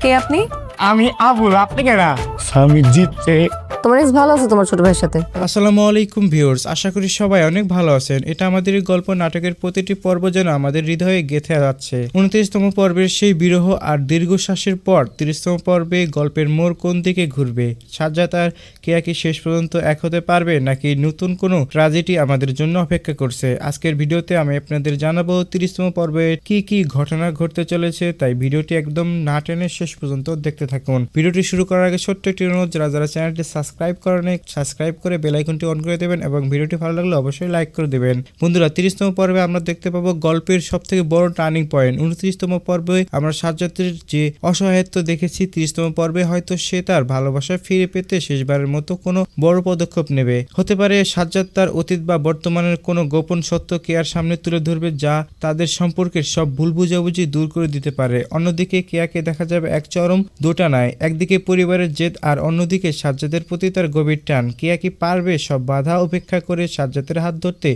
কে আপনি? আমি আবুল আপনি কেনা স্বামী জিতছে। তোমার এক্স ভালো আছে তোমার ছোট ভাইয়ের সাথে? আসসালামু আলাইকুম ভিউয়ার্স, আশা করি সবাই অনেক ভালো আছেন। এটা আমাদের গল্প নাটকের প্রতিটি পর্ব যেন আমাদের হৃদয়ে গেঁথে যাচ্ছে। উনত্রিশতম পর্বের সেই বিরহ আর দীর্ঘশ্বাসের পর তিরিশতম পর্বে গল্পের মোড় কোন দিকে ঘুরবে? কেয়া কি শেষ পর্যন্ত এক হতে পারবে, নাকি নতুন কোনো ট্রাজেডি আমাদের জন্য অপেক্ষা করছে? আজকের ভিডিওতে আমি আপনাদের জানাব তিরিশতম পর্বে কি কি ঘটনা ঘটতে চলেছে, তাই ভিডিওটি একদম না টেনে শেষ পর্যন্ত দেখতে থাকুন। ভিডিওটি শুরু করার আগে ছোট্ট একটি অনুরোধ, যারা যারা চ্যানেলটি সাবস্ক্রাইব সাবস্ক্রাইব করে বেল আইকনটি অন করে দেবেন এবং ভিডিওটি ভালো লাগলে অবশ্যই লাইক করে দেবেন। বন্ধুরা, তিরিশতম পর্বে আমরা দেখতে পাবো গল্পের সব থেকে বড় টার্নিং পয়েন্ট। উনত্রিশতম পর্বে আমরা সাজ্জাদের যে অসহায়ত্ব দেখেছি, তিরিশতম পর্বে হয়তো সে তার ভালোবাসা ফিরে পেতে শেষবারের মতো কোনো বড় পদক্ষেপ নেবে। হতে পারে সাজ্জাদ তার অতীত বা বর্তমানের কোনো গোপন সত্য কেয়ার সামনে তুলে ধরবে যা তাদের সম্পর্কের সব ভুল বুঝাবুঝি দূর করে দিতে পারে। অন্যদিকে কেয়াকে দেখা যাবে এক চরম দোটানায়, একদিকে পরিবারের জেদ আর অন্যদিকে সাজ্জাদের প্রতি তার গভীর টান। কেয়া কি পারবে সব বাধা উপেক্ষা করে সাজ্জাতের হাত ধরতে?